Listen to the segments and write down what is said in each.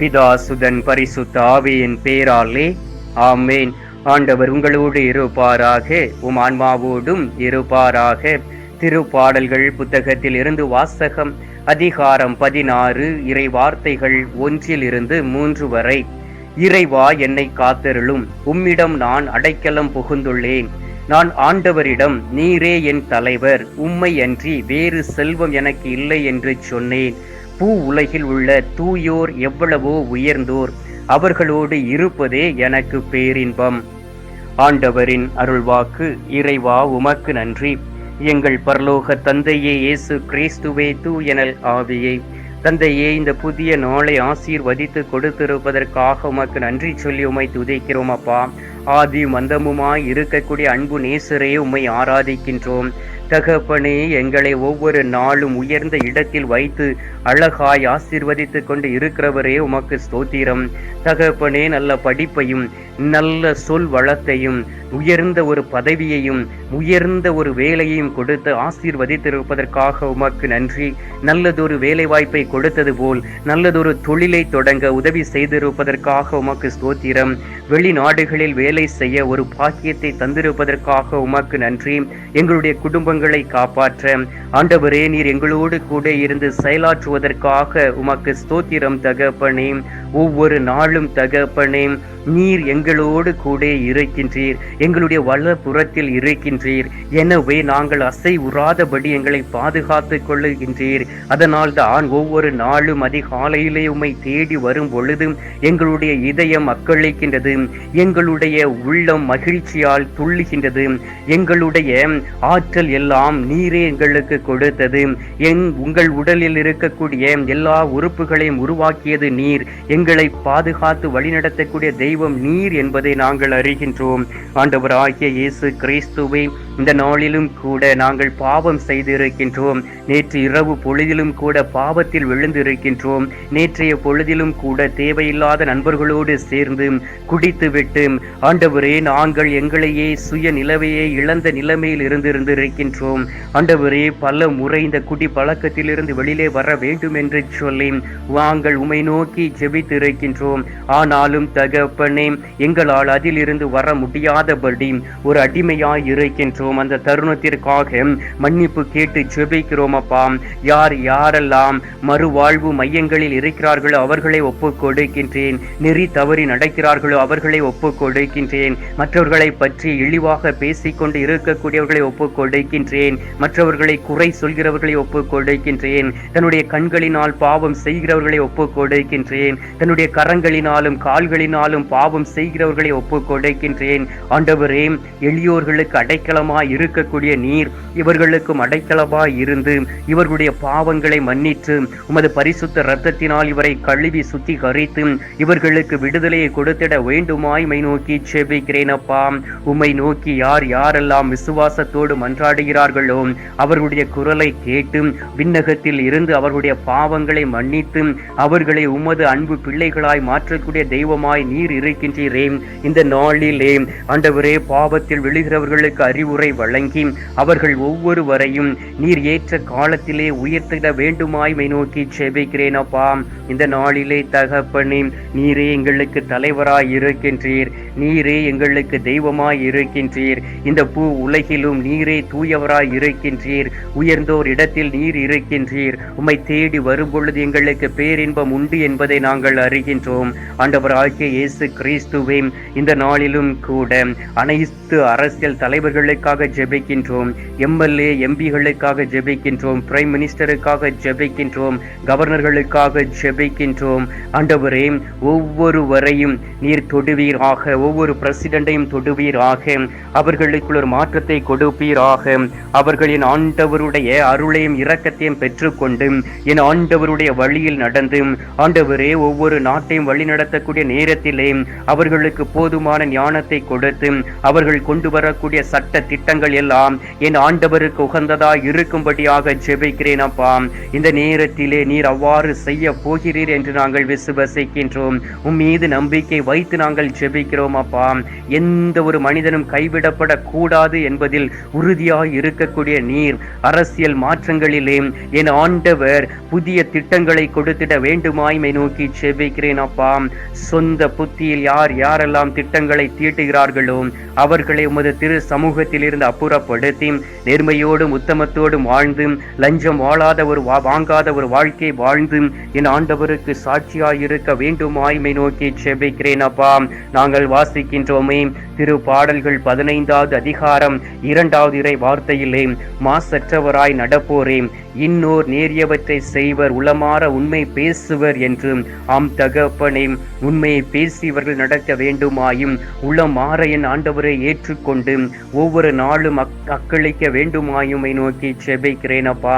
பிதாசுதன் பரிசுத்த ஆவியின் பேராலே ஆமேன். ஆண்டவர் உங்களோடு இருப்பாராக உம் ஆன்மாவோடும் இருப்பாராக. திருப்பாடல்கள் புத்தகத்தில் இருந்து வாசகம் அதிகாரம் பதினாறு இறை வார்த்தைகள் ஒன்றிலிருந்து மூன்று வரை. இறைவா என்னை காத்தருளும் உம்மிடம் நான் அடைக்கலம் புகுந்துள்ளேன். நான் ஆண்டவரிடம் நீரே என் தலைவர் உம்மை அன்றி வேறு செல்வம் எனக்கு இல்லை என்று சொன்னேன். பூ உலகில் உள்ள தூயோர் எவ்வளவோ உயர்ந்தோர் அவர்களோடு இருப்பதே எனக்கு பேரின்பம். ஆண்டவரின் அருள்வாக்கு இறைவா உமக்கு நன்றி. எங்கள் பரலோக தந்தையே இயேசு கிறிஸ்துவே தூயனல் ஆவியை. தந்தையே இந்த புதிய நாளை ஆசீர்வதித்து கொடுத்திருப்பதற்காக உமக்கு நன்றி சொல்லி உமை துதைக்கிறோம் அப்பா. ஆதி மந்தமுமாய் இருக்கக்கூடிய அன்பு நேசரே உம்மை ஆராதிக்கின்றோம். தகப்பனே எங்களை ஒவ்வொரு நாளும் உயர்ந்த இடத்தில் வைத்து அழகாய் ஆசீர்வதித்து கொண்டு இருக்கிறவரே உமக்கு ஸ்தோத்திரம். தகப்பனே நல்ல படிப்பையும் நல்ல சொல் வளத்தையும் உயர்ந்த ஒரு பதவியையும் உயர்ந்த ஒரு வேலையையும் கொடுத்து ஆசீர்வதித்திருப்பதற்காக உமக்கு நன்றி. நல்லதொரு வேலை வாய்ப்பை கொடுத்தது போல் நல்லதொரு தொழிலை தொடங்க உதவி செய்திருப்பதற்காக உமக்கு ஸ்தோத்திரம். வெளிநாடுகளில் வேலை செய்ய ஒரு பாக்கியத்தை தந்திருப்பதற்காக உமக்கு நன்றி. எங்களுடைய குடும்பங்களை காப்பாற்ற. ஆண்டவரே நீர் எங்களோடு கூட இருந்து செயலாற்றுவதற்காக உமக்கு ஸ்தோத்திரம் தகப்பனே. ஒவ்வொரு நாளும் தகப்பனே. நீர் எங்களோடு கூட இருக்கின்றீர். எங்களுடைய வலப்புறத்தில் இருக்கின்றீர். எனவே நாங்கள் அசை உறாதபடி எங்களை பாதுகாத்து கொள்ளுகின்றீர். அதனால் தான் ஒவ்வொரு நாளும் அதிகாலையிலே உம்மை தேடி வரும் பொழுதும் எங்களுடைய இதயம் அக்களிக்கின்றது எங்களுடைய உள்ளம் மகிழ்ச்சியால் துள்ளுகின்றது. எங்களுடைய ஆற்றல் எல்லாம் நீரே எங்களுக்கு கொடுத்தது. என் உங்கள் உடலில் இருக்கக்கூடிய எல்லா உறுப்புகளையும் உருவாக்கியது நீர். எங்களை பாதுகாத்து வழிநடத்தக்கூடிய தெய்வம் நீர் என்பதை நாங்கள் அறிகின்றோம். ஆண்டவர் ஆகிய இயேசு கிறிஸ்துவை இந்த நாளிலும் கூட நாங்கள் பாவம் செய்திருக்கின்றோம். நேற்று இரவு பொழுதிலும் கூட பாவத்தில் விழுந்திருக்கின்றோம். நேற்றைய பொழுதிலும் கூட தேவையில்லாத நண்பர்களோடு சேர்ந்து குடித்துவிட்டு ஆண்டவரே நாங்கள் எங்களையே சுய நிலவையே இழந்த நிலைமையில் இருந்திருந்திருக்கின்றோம். ஆண்டவரே பல முறை இந்த குடி பழக்கத்திலிருந்து வெளியிலே வர வேண்டும் என்று சொல்லி நாங்கள் உமை நோக்கி ஜெபித்திருக்கின்றோம். ஆனாலும் தகப்பனே எங்களால் அதிலிருந்து வர முடியாதபடி ஒரு அடிமையாய் இருக்கின்றோம். அந்த தருணத்திற்காக மன்னிப்பு கேட்டு ஜெபிக்கிறோம் அப்பா. யார் யாரெல்லாம் மறுவாழ்வு மையங்களில் இருக்கிறார்களோ அவர்களை ஒப்புக் கொடுக்கின்றேன். நெறி தவறி நடக்கிறார்களோ அவர்களை ஒப்புக் கொடுக்கின்றேன். மற்றவர்களை பற்றி இழிவாக பேசிக்கொண்டு இருக்கக்கூடியவர்களை ஒப்புக் கொடுக்கின்றேன். மற்றவர்களை குறை சொல்கிறவர்களை ஒப்புக் கொடுக்கின்றேன். தன்னுடைய கண்களினால் பாவம் செய்கிறவர்களை ஒப்புக் கொடுக்கின்றேன். தன்னுடைய கரங்களினாலும் கால்களினாலும் பாவம் செய்கிறவர்களை ஒப்பு கொடுக்கின்றேன் ஆண்டவரே எளியோர்களுக்கு அடைக்கலமாய் இருக்கக்கூடிய நீர் இவர்களுக்கும் அடைக்கலமாய் இருந்து இவர்களுடைய பாவங்களை மன்னித்து உமது பரிசுத்த இரத்தத்தினால் இவரை கழுவி சுத்திகரித்து இவர்களுக்கு விடுதலையை கொடுத்திட வேண்டுமாய் மை நோக்கி செபிக்கிறேன் அப்பா. உம்மை நோக்கி யார் யாரெல்லாம் விசுவாசத்தோடு மன்றாடுகிறார்களோ அவர்களுடைய குரலை கேட்டு விண்ணகத்தில் இருந்து அவர்களுடைய பாவங்களை மன்னித்து அவர்களை உமது அன்பு பிள்ளைகளாய் மாற்றக்கூடிய தெய்வமாய் நீர் இருக்கின்றீரே இந்த நாளிலே ஆண்டவரே பாவத்தில் விழுகிறவர்களுக்கு அறிவுரை வழங்கி அவர்கள் ஒவ்வொருவரையும் நீர் ஏற்ற காலத்திலே உயர்த்திட வேண்டுமாய்மை நோக்கி செபிக்கிறேன் அப்பா. இந்த நாளிலே தகப்பனே நீரே எங்களுக்கு தலைவராய் இருக்கின்றீர். நீரே எங்களுக்கு தெய்வமாய் இருக்கின்றீர். இந்த பூ உலகிலும் நீரே தூயவராய் இருக்கின்றீர். உயர்ந்தோர் இடத்தில் நீர் இருக்கின்றீர். உம்மை தேடி வரும்பொழுது எங்களுக்கு பேரின்பம் உண்டு என்பதை நாங்கள் அறிகின்றோம். ஆண்டவர் ஆகிய இயேசு கிறிஸ்துவே இந்த நாளிலும் கூட அனைத்து அரசியல் தலைவர்களுக்காக ஜெபிக்கின்றோம் எம்எல்ஏ எம்பிகளுக்காக ஜெபிக்கின்றோம் பிரைம் மினிஸ்டருக்காக ஜெபிக்கின்றோம் கவர்னர்களுக்காக ஜெபிக்கின்றோம். ஆண்டவரே ஒவ்வொருவரையும் நீர் தொடுவீராக ஒவ்வொரு பிரசிடண்டையும் தொடுவீராக அவர்களுக்குள் ஒரு மாற்றத்தை கொடுப்பீராக. அவர்களின் ஆண்டவருடைய அருளையும் இரக்கத்தையும் பெற்றுக்கொண்டு என் ஆண்டவருடைய வழியில் நடந்து ஆண்டவரே ஒவ்வொரு நாட்டையும் வழி நடத்தக்கூடிய நேரத்திலே அவர்களுக்கு போதுமான ஞானத்தை கொடுத்து அவர்கள் கொண்டு வரக்கூடிய சட்ட திட்டங்கள் எல்லாம் என் ஆண்டவருக்கு உகந்ததா இருக்கும்படியாக ஜெபிக்கிறேன் அப்பா. இந்த நேரத்திலே நீர் அவ்வாறு செய்ய போகிறீர் என்று நாங்கள் விசுவசிக்கின்றோம். உம் மீது நம்பிக்கை வைத்து நாங்கள் ஜெபிக்கிறோம் அப்பா. எந்த ஒரு மனிதனும் கைவிடப்படக்கூடாது என்பதில் உறுதியாக இருக்கக்கூடிய நீர் அரசியல் மாற்றங்களிலே என் ஆண்டவர் புதிய திட்டங்களை கொடுத்திட வேண்டுமாய்மை நோக்கி ஜெபிக்கிறேன் அப்பா. சொந்த புத்தி புத்தியில் யார் யாரெல்லாம் திட்டங்களை தீட்டுகிறார்களோ அவர்களை உமது திரு சமூகத்திலிருந்து அப்புறப்படுத்தி நேர்மையோடும் உத்தமத்தோடும் வாழ்ந்து லஞ்சம் வாழாத ஒரு வா- வாங்காத ஒரு வாழ்க்கை வாழ்ந்து என் ஆண்டவருக்கு சாட்சியாயிருக்க வேண்டுமாய்மை நோக்கி செபிக்கிறேன் அப்பா. நாங்கள் வாசிக்கின்றோமே திரு பாடல்கள் பதினைந்தாவது அதிகாரம் இரண்டாவது இறை வார்த்தையிலே மாசற்றவராய் நடப்போரே இன்னோர் நேரியவற்றை செய்வர் உளமாற உண்மை பேசுவர் என்று ஆம் தகப்பனே உண்மையை பேசிவர் அவர்கள் நடக்க வேண்டுமாயும் உள்ள என் ஆண்டவரை ஏற்றுக்கொண்டு ஒவ்வொரு நாளும் அக் அக்களிக்க வேண்டுமாயுமை நோக்கி செபிக்கிறேன் அப்பா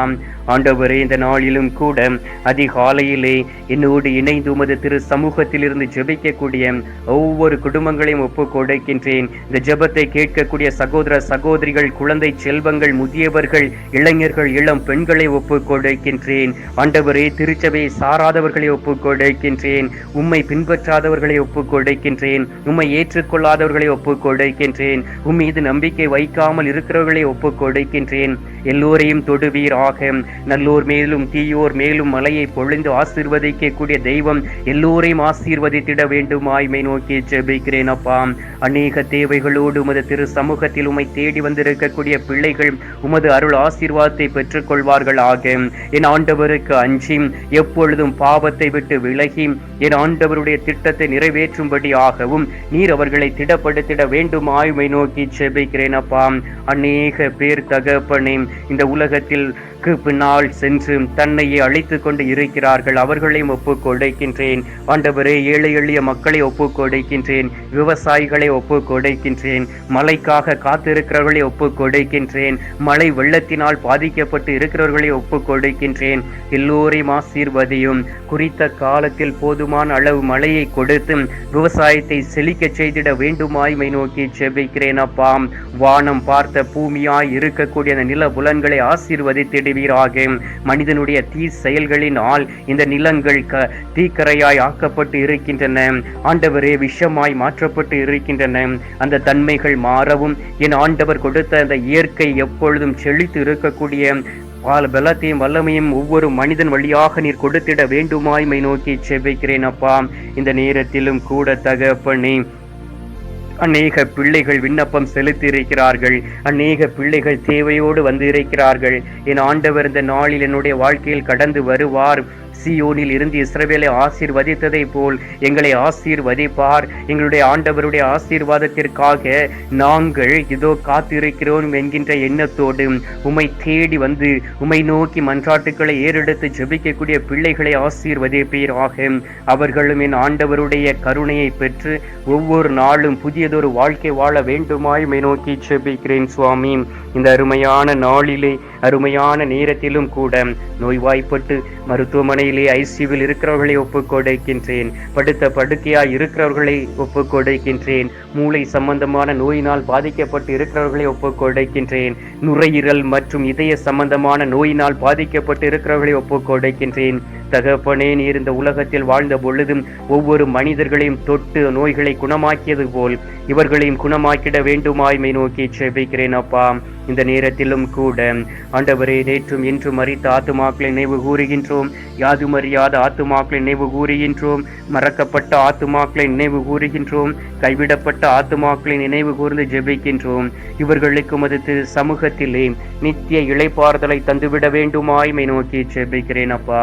ஆண்டவரே இந்த நாளிலும் கூட அதிகாலையிலே என்னோடு இணைந்து உமது திரு சமூகத்திலிருந்து ஜெபிக்கக்கூடிய ஒவ்வொரு குடும்பங்களையும் ஒப்பு கொடுக்கின்றேன். இந்த ஜெபத்தை கேட்கக்கூடிய சகோதர சகோதரிகள் குழந்தை செல்வங்கள் முதியவர்கள் இளைஞர்கள் இளம் பெண்களை ஒப்பு கொடுக்கின்றேன். ஆண்டவரே திருச்சபையை சாராதவர்களை ஒப்பு கொடுக்கின்றேன். உம்மை பின்பற்றாதவர்களை ஒப்பு கொடுக்கின்றேன். உம்மை ஏற்றுக்கொள்ளாதவர்களை ஒப்பு கொடுக்கின்றேன். உம்மீது நம்பிக்கை வைக்காமல் இருக்கிறவர்களை ஒப்பு கொடுக்கின்றேன். எல்லோரையும் தொடுவீராக. நல்லோர் மேலும் தீயோர் மேலும் மலையை பொழிந்து ஆசீர்வதிக்கக்கூடிய தெய்வம் எல்லோரையும் ஆசீர்வதித்திட வேண்டுமாய்மை நோக்கி ஜெபிக்கிறேன் அப்பா. அநேக தேவைகளோடு உமது திரு சமூகத்தில் உமை தேடி வந்திருக்கக்கூடிய பிள்ளைகள் உமது அருள் ஆசீர்வாதத்தை பெற்றுக்கொள்வார்களாக. என் ஆண்டவருக்கு அஞ்சி எப்பொழுதும் பாவத்தை விட்டு விலகி என் ஆண்டவருடைய திட்டத்தை நிறைவேற்றும்படியாகவும் நீர் அவர்களை திடப்படுத்திட வேண்டும். ஆய்மை நோக்கி செபிக்கிறேன் அப்பா. அநேக பேர் தகப்பனே இந்த உலகத்தில் க்கு பின்னால் சென்று தன்னையே அழைத்து கொண்டு இருக்கிறார்கள். அவர்களையும் ஒப்புக் கொடுக்கின்றேன். ஆண்டவரே ஏழை எளிய மக்களை ஒப்புக் கொடுக்கின்றேன். விவசாயிகளை ஒப்புக் கொடுக்கின்றேன். மழைக்காக காத்திருக்கிறவர்களை ஒப்புக் கொடுக்கின்றேன். மழை வெள்ளத்தினால் பாதிக்கப்பட்டு இருக்கிறவர்களை ஒப்புக் கொடுக்கின்றேன். எல்லோரையும் ஆசீர்வதியும். குறித்த காலத்தில் போதுமான அளவு மழையை கொடுத்து விவசாயத்தை செழிக்கச் செய்திட வேண்டுமாய்மை நோக்கி செபிக்கிறேன் அப்பாம் வானம் பார்த்த பூமியாய் இருக்கக்கூடிய அந்த நில புலன்களை ஆசீர்வதித்திடுவீராக. மனிதனுடைய தீ செயல்களினால் இந்த நிலங்கள் க தீக்கரையாய் ஆக்கப்பட்டு இருக்கின்றன. ஆண்டவரே விஷமாய் மாற்றப்பட்டு இருக்கின்றன. அந்த தன்மைகள் மாறவும் என் ஆண்டவர் கொடுத்த அந்த இயற்கை எப்பொழுதும் செழித்து இருக்கக்கூடிய பால் பலத்தையும் வல்லமையும் ஒவ்வொரு மனிதன் வழியாக நீர் கொடுத்திட வேண்டுமாய்மை நோக்கி செவ்விக்கிறேன் அப்பா. இந்த நேரத்திலும் கூட தகப்பனே அநேக பிள்ளைகள் விண்ணப்பம் செலுத்தி இருக்கிறார்கள் அநேக பிள்ளைகள் தேவையோடு வந்து இருக்கிறார்கள் என் ஆண்டவர் இந்த நாளில் என்னுடைய வாழ்க்கையில் கடந்து வருவார். சியோனில் இருந்து இஸ்ரவேலை ஆசீர்வதித்ததை போல் எங்களை ஆசீர்வதிப்பார். எங்களுடைய ஆண்டவருடைய ஆசீர்வாதத்திற்காக நாங்கள் இதோ காத்திருக்கிறோம் என்கின்ற எண்ணத்தோடு உம்மை தேடி வந்து உம்மை நோக்கி மன்றாட்டுக்களை ஏறெடுத்து ஜெபிக்கக்கூடிய பிள்ளைகளை ஆசீர்வதிப்பீராக. அவர்களும் என் ஆண்டவருடைய கருணையை பெற்று ஒவ்வொரு நாளும் புதியதொரு வாழ்க்கை வாழ வேண்டுமாய் மை நோக்கி ஜெபிக்கிறேன் சுவாமி. இந்த அருமையான நாளிலே அருமையான நேரத்திலும் கூட நோய்வாய்ப்பட்டு மருத்துவமனையிலே ஐசியூவில் இருக்கிறவர்களை ஒப்புக்கொடுக்கின்றேன் படுத்த படுக்கையாய் இருக்கிறவர்களை ஒப்புக்கொடுக்கின்றேன் மூளை சம்பந்தமான நோயினால் பாதிக்கப்பட்டு இருக்கிறவர்களை ஒப்புக்கொடுக்கின்றேன் நுரையீரல் மற்றும் இதய சம்பந்தமான நோயினால் பாதிக்கப்பட்டு இருக்கிறவர்களை ஒப்புக்கொடுக்கின்றேன் தகப்பனே நீர் இந்த உலகத்தில் வாழ்ந்த பொழுதும் ஒவ்வொரு மனிதர்களையும் தொட்டு நோய்களை குணமாக்கியது போல் இவர்களையும் குணமாக்கிட வேண்டுமாய்மை நோக்கி செபிக்கிறேன் அப்பா. இந்த நேரத்திலும் கூட ஆண்டவரே நேற்றும் இன்றும் மறித்த ஆத்துமாக்களை நினைவு கூறுகின்றோம். யாதும் அறியாத ஆத்துமாக்களை நினைவு கூறுகின்றோம். மறக்கப்பட்ட ஆத்துமாக்களை நினைவு கூறுகின்றோம். கைவிடப்பட்ட ஆத்துமாக்களை நினைவு கூர்ந்து ஜெபிக்கின்றோம். இவர்களுக்கு உமது திரு சமூகத்திலே நித்திய இளைப்பாறுதலை தந்துவிட வேண்டுமாய்மை நோக்கி ஜெபிக்கிறேன் அப்பா.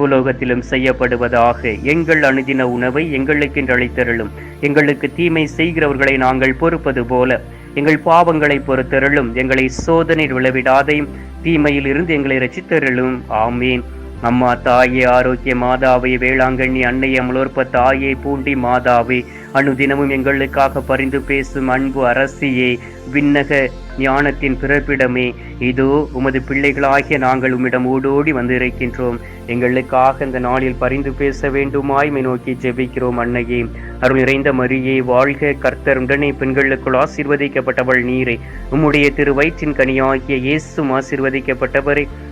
பூலோகத்திலும் செய்யப்படுவதாக எங்கள் அணுதின உணவை எங்களுக்கென்று அளித்தருளும். எங்களுக்கு தீமை செய்கிறவர்களை நாங்கள் பொறுப்பது போல. எங்கள் பாவங்களை பொறுத்தருளும். எங்களை சோதனை விளைவிடாதையும் தீமையில் இருந்து எங்களை ரசித்தருளும். ஆமீன். அம்மா தாயே ஆரோக்கிய மாதாவே வேளாங்கண்ணி அன்னை அமலோற்ப தாயே பூண்டி மாதாவே அனுதினமும் எங்களுக்காக பரிந்து பேசும் அன்பு அரசியே விண்ணக ஞானத்தின் பிறப்பிடமே. இதோ உமது பிள்ளைகளாகிய நாங்கள் உம்மிடம் ஓடோடி வந்திருக்கின்றோம். எங்களுக்காக இந்த நாளில் பரிந்து பேச வேண்டுமாய்மை நோக்கி ஜெபிக்கிறோம் அன்னையே. அருள் நிறைந்த மரியே வாழ்க கர்த்தர் உடனே பெண்களுக்குள் ஆசீர்வதிக்கப்பட்டவள் நீரே. உம்முடைய திரு வயிற்றின் கனியாகிய இயேசும் ஆசீர்வதிக்கப்பட்டவரே.